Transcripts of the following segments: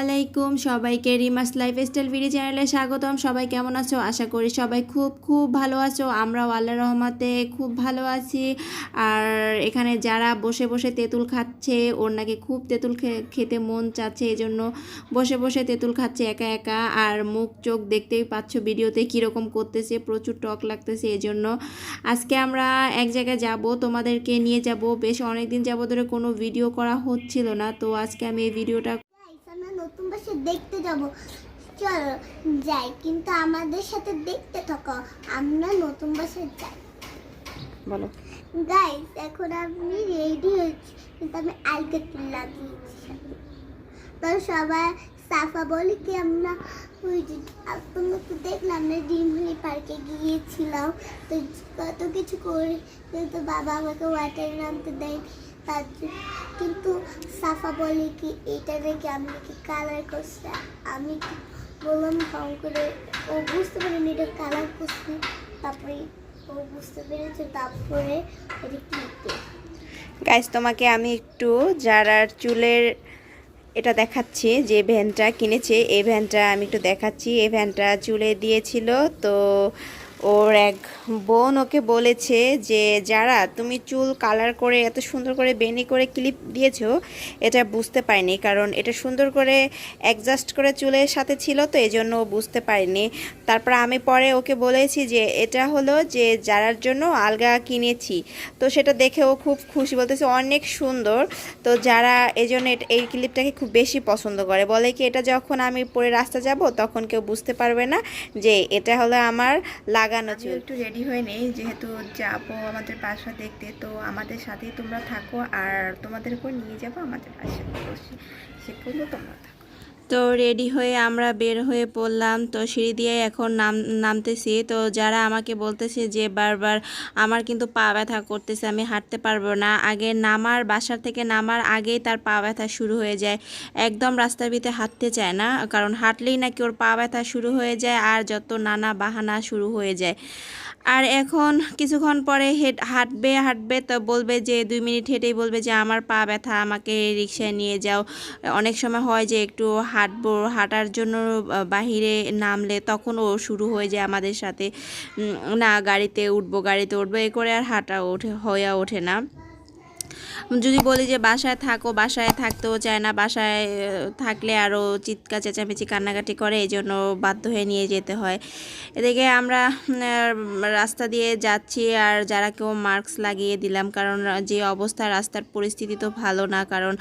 আলাইকুম। সবাইকে রিমাস lifestyle video চ্যানেলে স্বাগতম। সবাই কেমন আছো? আশা করি সবাই খুব খুব ভালো আছো। আমরাও আল্লাহ রহমতে খুব ভালো আছি। আর এখানে যারা বসে বসে তেঁতুল খাচ্ছে, ওর নাকি খুব তেঁতুল খেতে মন চাচ্ছে এই জন্য বসে বসে তেঁতুল খাচ্ছে একা একা। আর মুখ, চোখ দেখতেই পাচ্ছ ভিডিওতে কীরকম করতেছে, প্রচুর টক লাগতেছে এই জন্য আজকে আমরা এক জায়গায় যাব, তোমাদেরকে নিয়ে যাব। বেশ অনেক দিন যাব ধরে কোনো ভিডিও করা হচ্ছিল না, তো আজকে আমি এই ভিডিওটা নতুন বাসা দেখতে যাব। চলো যাই কিন্তু আমাদের সাথে দেখতে থাকো। আমরা নতুন বাসা যাই। বলো। গাইস এখন আমি রেডি হয়েছি। কিন্তু আমি আলকে লাগিয়েছি সাথে। তো সবাই সাফা বলি কি আমরা ওই যে তোমরা তো দেখলাম না ডিমহলি পার্কে গিয়েছিলাম। তো কত কিছু করে কিন্তু বাবা আমাকে ওয়াটারে নামতে দেয় তার কিন্তু সাফা বলে কি এটা দেখে আমি কি কালার করছে? আমি বললাম কম করে। ও বুঝতে পারিনি এটা কালার করছে। তারপরে ও বুঝতে পেরেছে, তারপরে গাইস তোমাকে আমি একটু যারার চুলের এটা দেখাচ্ছি, যে ভ্যানটা কিনেছে, এই ভ্যানটা আমি একটু দেখাচ্ছি। এই ভ্যানটা চুলে দিয়েছিল, তো ওর এক বোন ওকে বলেছে যে, যারা তুমি চুল কালার করে এত সুন্দর করে বেনি করে ক্লিপ দিয়েছ, এটা বুঝতে পারিনি। কারণ এটা সুন্দর করে অ্যাডজাস্ট করে চুলের সাথে ছিল তো এই জন্য বুঝতে পারিনি। তারপর আমি পরে ওকে বলেছি যে, এটা হলো যে, যারার জন্য আলগা কিনেছি। তো সেটা দেখে ও খুব খুশি, বলতেছে, অনেক সুন্দর। তো যারা এই জন্য এই ক্লিপটাকে খুব বেশি পছন্দ করে। বলে কি, এটা যখন আমি পরে রাস্তা যাব, তখন কেউ বুঝতে পারবে না যে, এটা হলো আমার লাগানো চুল একটু রেডি হয়ে নেই যেহেতু যাব আমাদের বাসা দেখতে তো আমাদের সাথেই তোমরা থাকো আর তোমাদেরকেও নিয়ে যাব আমাদের বাসা। সে করব তোমরা থাকো। তো রেডি হয়ে আমরা বের হয়ে পড়লাম। তো সিঁড়ি দিয়ে এখন নাম, নামতেছি। তো যারা আমাকে বলতেছে যে, বারবার আমার কিন্তু পা ব্যথা করতেছে, আমি হাঁটতে পারব না। আগে নামার, বাসার থেকে নামার আগেই তার পা ব্যথা শুরু হয়ে যায়। একদম রাস্তার ভিতরে হাঁটতে চায় না, কারণ হাঁটলেই নাকি ওর পা ব্যথা শুরু হয়ে যায় আর যত নানা বাহানা শুরু হয়ে যায়। আর এখন কিছুক্ষণ পরে হেঁট হাঁটবে হাঁটবে তো বলবে যে দুই মিনিট হেঁটেই বলবে যে আমার পা ব্যথা, আমাকে রিক্সায় নিয়ে যাও। অনেক সময় হয় যে একটু হাঁটবো, হাঁটার জন্য বাহিরে নামলে তখন ও শুরু হয়ে যায় আমাদের সাথে। না, গাড়িতে উঠবো গাড়িতে উঠবো, এ করে আর হাঁটা ওঠে, হয়ে ওঠে না। যদি বলি যে বাসায় থাকো, বাসায় থাকতেও চায় না, বাসায় থাকলে আরও চিৎকার, চেঁচামেচি, কান্নাকাটি করে, এই জন্য বাধ্য হয়ে নিয়ে যেতে হয়। এদিকে আমরা রাস্তা দিয়ে যাচ্ছি, আর যারা কেউ মাস্ক লাগিয়ে দিলাম, কারণ যে অবস্থা, রাস্তার পরিস্থিতি তো ভালো না, কারণ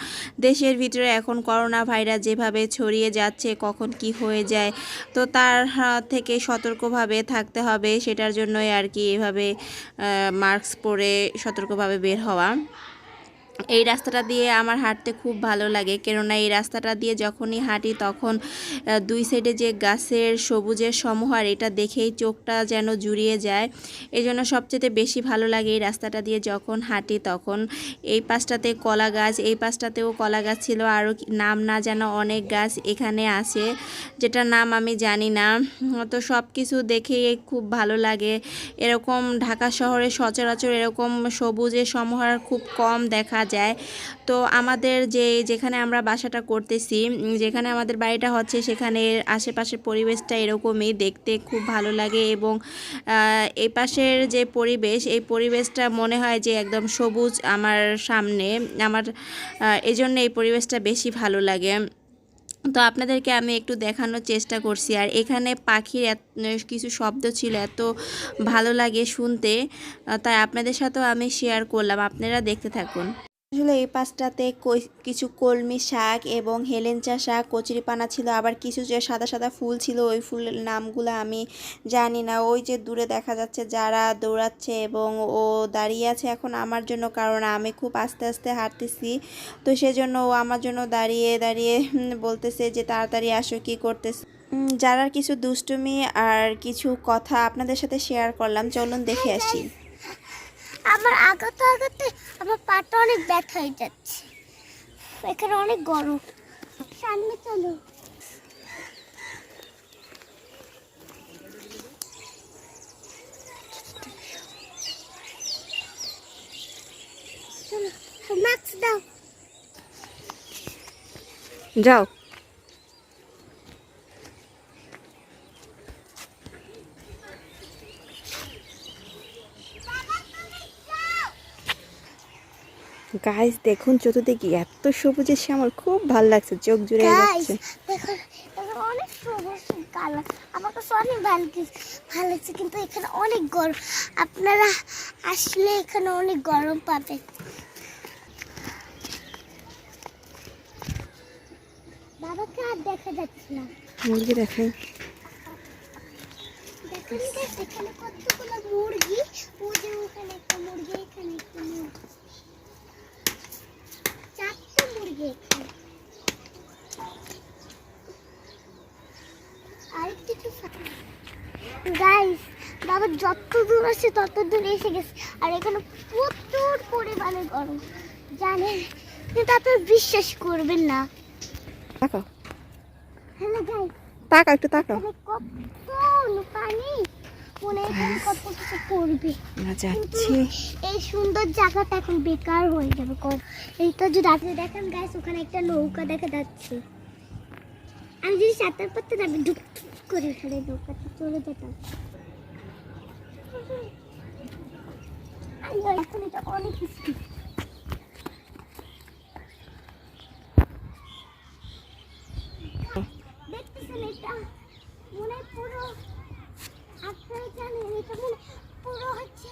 দেশের ভিতরে এখন করোনা ভাইরাস যেভাবে ছড়িয়ে যাচ্ছে, কখন কি হয়ে যায়, তো তার থেকে সতর্কভাবে থাকতে হবে, সেটার জন্যই আর কি এভাবে মাস্ক পরে সতর্কভাবে বের হওয়া। এই রাস্তাটা দিয়ে আমার হাঁটতে খুব ভালো লাগে। কেননা এই রাস্তাটা দিয়ে যখনই হাঁটি তখন দুই সাইডে যে গাছের সবুজের সমাহার এটা দেখেই চোখটা যেন জুড়িয়ে যায়। এই জন্য সবচেয়ে বেশি ভালো লাগে এই রাস্তাটা দিয়ে যখন হাঁটি তখন। এই পাশটাতে কলা গাছ, এই পাশটাতেও কলা গাছ ছিল। আরও নাম না যেন অনেক গাছ এখানে আছে। যেটার নাম আমি জানি না। তো সব কিছু দেখেই খুব ভালো লাগে। এরকম ঢাকা শহরে সচরাচর এরকম সবুজের সমাহার খুব কম দেখা যায়। তো আমাদের যে, যেখানে আমরা বাসাটা করতেছি যেখানে আমাদের বাড়িটা হচ্ছে, সেখানে আশেপাশের পরিবেশটা এরকমই। দেখতে খুব ভালো লাগে এবং এই পাশের যে পরিবেশ, এই পরিবেশটা মনে হয় যে একদম সবুজ আমার সামনে। আমার এই জন্য এই পরিবেশটা বেশি ভালো লাগে। তো আপনাদেরকে আমি একটু দেখানোর চেষ্টা করছি। আর এখানে পাখির কিছু শব্দ ছিল, এত ভালো লাগে শুনতে। তাই আপনাদের সাথেও আমি শেয়ার করলাম। আপনারা দেখতে থাকুন। আসলে এই পাঁচটাতে কিছু কলমি শাক এবং হেলেঞ্চা শাক, কচুরিপানা ছিল, আবার কিছু যে সাদা সাদা ফুল ছিল, ওই ফুলের নামগুলো আমি জানি না। ওই যে দূরে দেখা যাচ্ছে যারা দৌড়াচ্ছে এবং ও দাঁড়িয়ে আছে এখন আমার জন্য, কারণ আমি খুব আস্তে আস্তে হাঁটতেছি। তো সেজন্য ও আমার জন্য দাঁড়িয়ে দাঁড়িয়ে বলতেছে যে তাড়াতাড়ি আসো, কি করতেছে? যারার কিছু দুষ্টুমি আর কিছু কথা আপনাদের সাথে শেয়ার করলাম, চলুন দেখে আসি। আমার আগাতে আগাতে আমার পাটা অনেক ব্যথা হয়ে যাচ্ছে। এখানে অনেক গরম। সামনে চলো। যাও। গাইস দেখুন চতুর্দিকে এত সবুজের শ্যামল খুব ভালো লাগছে চোখ জুড়ে যাচ্ছে। অনেক সবুজ কালার আমার কাছে অনেক ভালো ভালো লাগছে কিন্তু এখানে অনেক গরম। আপনারা আসলে এখানে অনেক গরম পাবেন। বাবাকে আর দেখা যাচ্ছে না। মুরগি দেখাই। দেখেন এখানে কতগুলো মুরগি ও যে ওখানে একটা মুরগি এখানে একটা মুরগি চারটে মুরগি এখানে আর কিছু গাইস বাবা যত দূর আছে তত দূর এসে গেছে। আর এখানে প্রচুর পরিমাণে গরম। জানেন কিন্তু আপনার বিশ্বাস করবেন না। তাকাও। হ্যালো গাইস তাকা একটু তাকাও। কত পানি? আমরা যাচ্ছি। এই সুন্দর জায়গাটা এখন বেকার হয়ে যাবে। এইটা যদি আপনি দেখেন গাইস ওখানে একটা নৌকা দেখা যাচ্ছে। আমি যদি সাঁতার পারতাম আমি ডুব করে এখানে নৌকাতে চলে যেতাম। এখন এটা অনেক স্পিড দেখতেছেন এটা? মনে পুরো পুরো হচ্ছে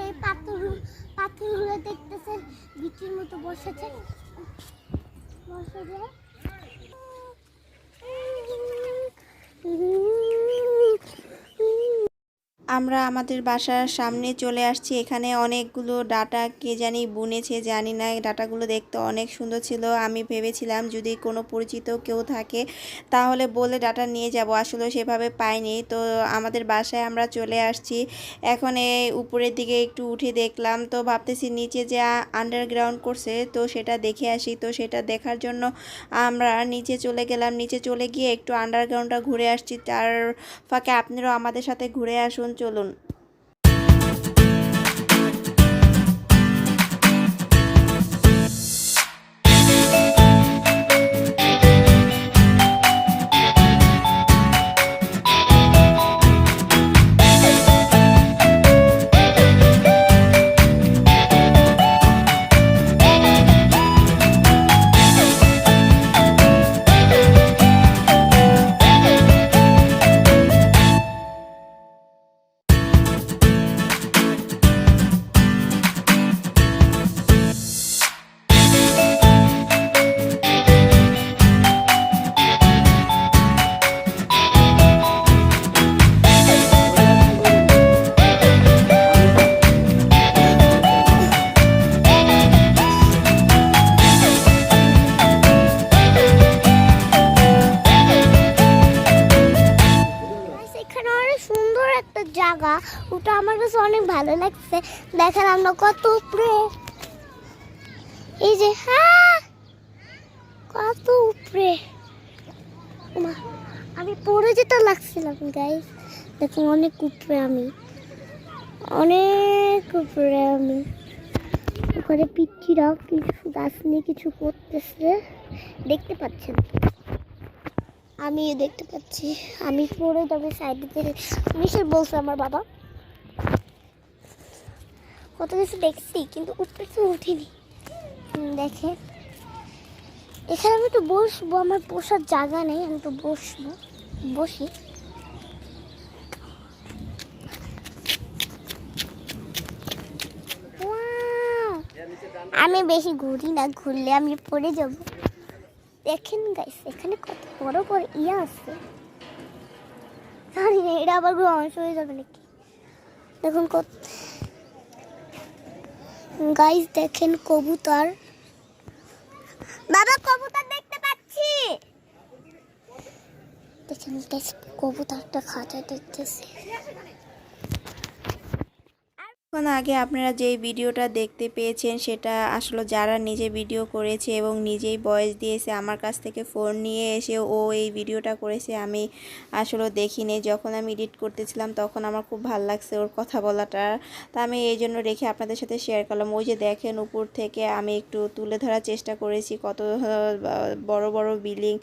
এই পাথর পাথরগুলো দেখতেছেন বিচির মতো বসেছে। বসে যায়। আমরা আমাদের বাসার সামনে চলে আসছি। এখানে অনেকগুলো ডাটা কে জানি বুনেছে, জানি না। ডাটাগুলো দেখতে অনেক সুন্দর ছিল। আমি ভেবেছিলাম যদি কোনো পরিচিত কেউ থাকে, তাহলে বলে ডাটা নিয়ে যাব। আসলে সেভাবে পাইনি। তো আমাদের বাসায় আমরা চলে আসছি। এখন এই উপরের দিকে একটু উঠে দেখলাম। তো ভাবতেছি নিচে যে আন্ডারগ্রাউন্ড করছে, তো সেটা দেখে আসি। তো সেটা দেখার জন্য আমরা নিচে চলে গেলাম। নিচে চলে গিয়ে একটু আন্ডারগ্রাউন্ডটা ঘুরে আসছি। তার ফাঁকে আপনারাও আমাদের সাথে ঘুরে আসুন। চলুন। কত উপরে। এই যে হ্যাঁ কত উপরে। আমি পড়ে যেতে লাগছিলাম গাইস দেখুন অনেক উপরে আমি। অনেক উপরে আমি। ওখানে পিচ্ছিরা কিছু গাছ নিয়ে কিছু করতেছে। দেখতে পাচ্ছেন? আমি দেখতে পাচ্ছি। আমি পড়ে যাবে সাইডে থেকে নিশ্চয় বলছে আমার বাবা কত কিছু দেখছি, কিন্তু উপরে তো উঠিনি। দেখে এখানে আমি একটু বসবো, আমার বসার জায়গা নেই, আমি একটু বসবো, বসি! আমি বেশি ঘুরি না, ঘুরলে আমি পড়ে যাব। দেখেন গাইস এখানে কত বড় বড় ইয়া আছে। জানি না এটা আবার ধ্বংস হয়ে যাবে নাকি? দেখুন কত গাইস দেখেন কবুতর। বাবা কবুতর দেখতে পাচ্ছি। দেখেন কবুতরটা খাঁচা দেখতেছি। কিছুক্ষণ আগে আপনারা যেই ভিডিওটা দেখতে পেয়েছেন, সেটা আসলে যারা নিজে ভিডিও করেছে এবং নিজেই ভয়েস দিয়েছে, আমার কাছ থেকে ফোন নিয়ে এসে ও এই ভিডিওটা করেছে, আমি আসলে দেখিনি। যখন আমি এডিট করতেছিলাম, তখন আমার খুব ভালো লাগছে ওর কথা বলাটা। তা আমি এই জন্য রেখে আপনাদের সাথে শেয়ার করলাম। ওই যে দেখেন, উপর থেকে আমি একটু তুলে ধরার চেষ্টা করেছি, কত বড় বড় বিল্ডিং।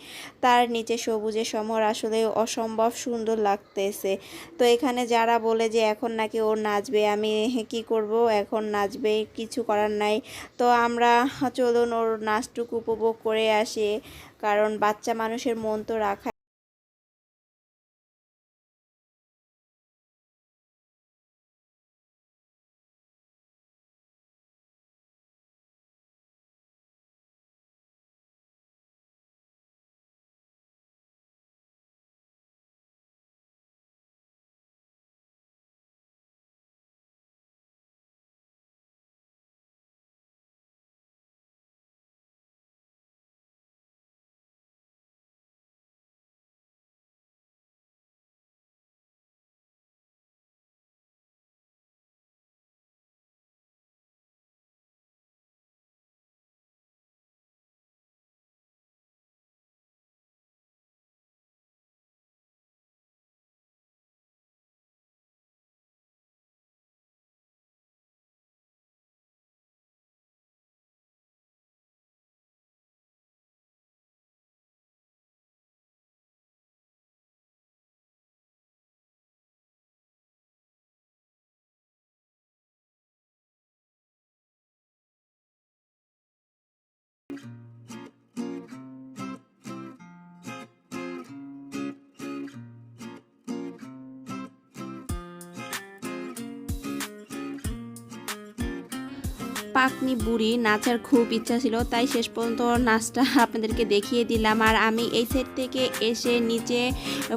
তার নিচে সবুজের সমর, আসলে অসম্ভব সুন্দর লাগতেছে। তো এখানে যারা বলে যে এখন নাকি ও নাচবে, আমি কি করব? এখন নাচবে, কিছু করার নাই। তো আমরা চলুন ওর নাচটুকু উপভোগ করে আসি। কারণ বাচ্চা মানুষের মন তো রাখা Thank you পাকনি বুড়ি নাচার খুব ইচ্ছা ছিল, তাই শেষ পর্যন্ত নাচটা আপনাদেরকে দেখিয়ে দিলাম। আর আমি এই সাইড থেকে এসে নিচে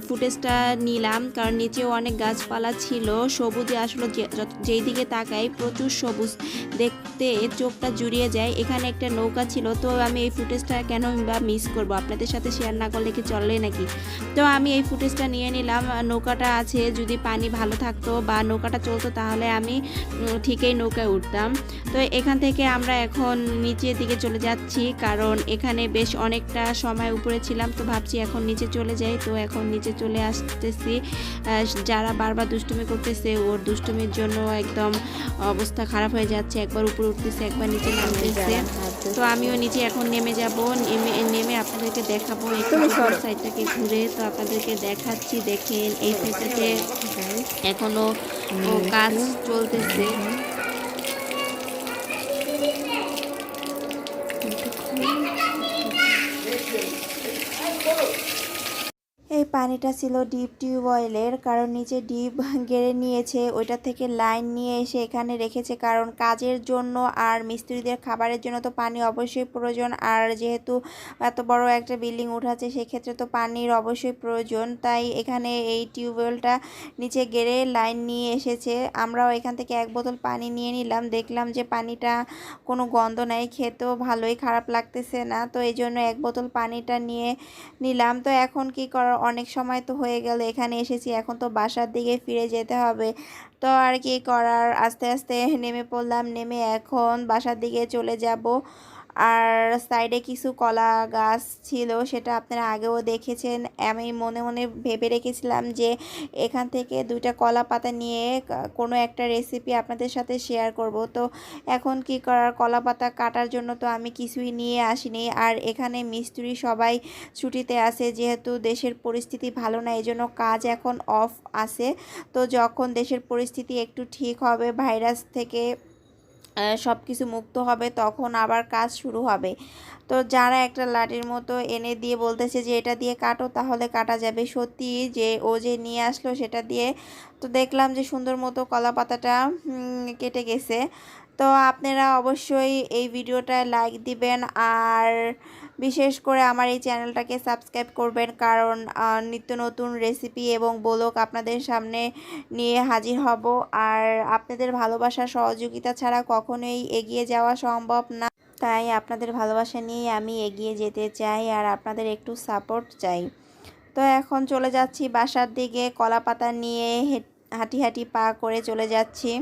ফুটেজটা নিলাম, কারণ নিচেও অনেক গাছপালা ছিল, সবুজে আসলে যেই দিকে তাকাই প্রচুর সবুজ। দেখতে চোখটা জুড়িয়ে যায়, এখানে একটা নৌকা ছিল, তো আমি এই ফুটেজটা কেন বা মিস করব? আপনাদের সাথে শেয়ার না করলে কি চললে নাকি? তো আমি এই ফুটেজটা নিয়ে নিলাম, নৌকাটা আছে, যদি পানি ভালো থাকতো বা নৌকাটা চলতো তাহলে আমি ঠিকই নৌকায় উঠতাম। তো এখান থেকে আমরা এখন নিচের দিকে চলে যাচ্ছি কারণ এখানে বেশ অনেকটা সময় উপরে ছিলাম তো ভাবছি এখন নিচে চলে যাই তো এখন নিচে চলে আসতেছি। যারা বারবার দুষ্টুমি করতেছে ওর দুষ্টুমির জন্য একদম অবস্থা খারাপ হয়ে যাচ্ছে একবার উপরে উঠতেছে একবার নিচে নামতেছে। তো আমিও নিচে এখন নেমে যাব নেমে নেমে আপনাদেরকে দেখাবো একটু সাইডটাকে ঘুরে তো আপনাদেরকে দেখাচ্ছি দেখেন এই সাইডটাতে এখনও কাজ চলতেছে। পানিটা ছিল ডিপ টিউবওয়েলের কারণ নিচে ডিপ গেড়ে নিয়েছে, ওইটা থেকে লাইন নিয়ে এসে এখানে রেখেছে। কারণ কাজের জন্য আর মিস্ত্রিদের খাবারের জন্য তো পানি অবশ্যই প্রয়োজন, আর যেহেতু এত বড় একটা বিল্ডিং উঠাচ্ছে, সেক্ষেত্রে তো পানির অবশ্যই প্রয়োজন। তাই এখানে এই টিউবওয়েলটা নিচে গেড়ে লাইন নিয়ে এসেছে। আমরাও এখান থেকে এক বোতল পানি নিয়ে নিলাম। দেখলাম যে পানিটা কোনো গন্ধ নেই, খেতেও ভালোই খারাপ লাগতেছে না, তো এই জন্য এক বোতল পানিটা নিয়ে নিলাম। তো এখন কি করার? অনেক সময় তো হয়ে গেল, এখানে এসেছি, এখন তো বাসার দিকে ফিরে যেতে হবে। তো আর কি করার, আস্তে আস্তে নেমে পড়লাম, নেমে এখন বাসার দিকে চলে যাব। আর সাইডে কিছু কলা গাছ ছিল, সেটা আপনারা আগেও দেখেছেন। আমি মনে মনে ভেবে রেখেছিলাম যে এখান থেকে দুইটা কলা পাতা নিয়ে কোনো একটা রেসিপি আপনাদের সাথে শেয়ার করব। তো এখন কি করার, কলা পাতা কাটার জন্য তো আমি কিছুই নিয়ে আসিনি। আর এখানে মিস্ত্রি সবাই ছুটিতে আছে, যেহেতু দেশের পরিস্থিতি ভালো না এই জন্য কাজ এখন অফ আছে। তো যখন দেশের পরিস্থিতি একটু ঠিক হবে ভাইরাস থেকে সব কিছু মুক্ত হবে, তখন আবার কাজ শুরু হবে। তো যারা একটা লাঠির মতো এনে দিয়ে বলতেছে যে, এটা দিয়ে কাটো, তাহলে কাটা যাবে। সত্যি যে, ও যে নিয়ে আসলো সেটা দিয়ে তো দেখলাম যে, সুন্দর মতো কলা পাতাটা কেটে গেছে। তো আপনারা অবশ্যই এই ভিডিওটা লাইক দিবেন আর বিশেষ করে আমার এই চ্যানেলটাকে সাবস্ক্রাইব করবেন কারণ নিত্য নতুন রেসিপি এবং ব্লগ আপনাদের সামনে নিয়ে হাজির হব। আর আপনাদের ভালোবাসা সহযোগিতা ছাড়া কখনোই এগিয়ে যাওয়া সম্ভব না। তাই আপনাদের ভালোবাসা নিয়েই আমি এগিয়ে যেতে চাই আর আপনাদের একটু সাপোর্ট চাই। তো এখন চলে যাচ্ছি বাসার দিকে কলা পাতা নিয়ে হাঁটি হাঁটি পা করে চলে যাচ্ছি।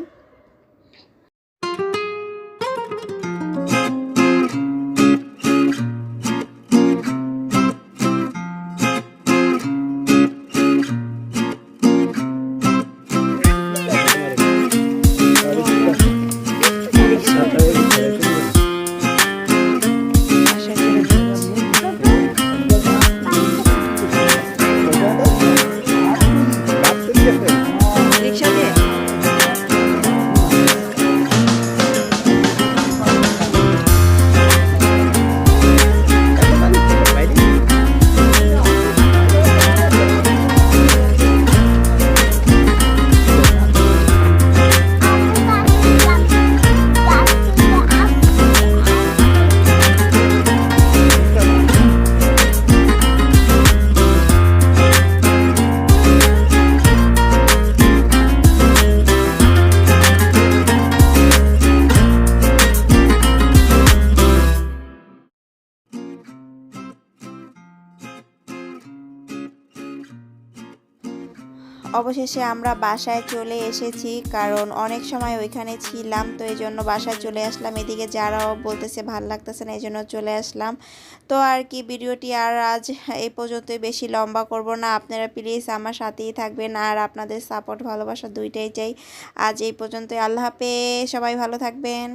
অবশেষে আমরা বাসায় চলে এসেছি, কারণ অনেক সময় ওইখানে ছিলাম, তো এই জন্য বাসায় চলে আসলাম। এদিকে যারাও বলতেছে ভালো লাগতেছে না, এই জন্য চলে আসলাম। তো আর কি, ভিডিওটি আর আজ এই পর্যন্তই, বেশি লম্বা করব না। আপনারা প্লিজ আমার সাথেই থাকবেন আর আপনাদের সাপোর্ট ভালোবাসা দুইটাই চাই। আজ এই পর্যন্তই, আল্লাহ হাফেজ, সবাই ভালো থাকবেন।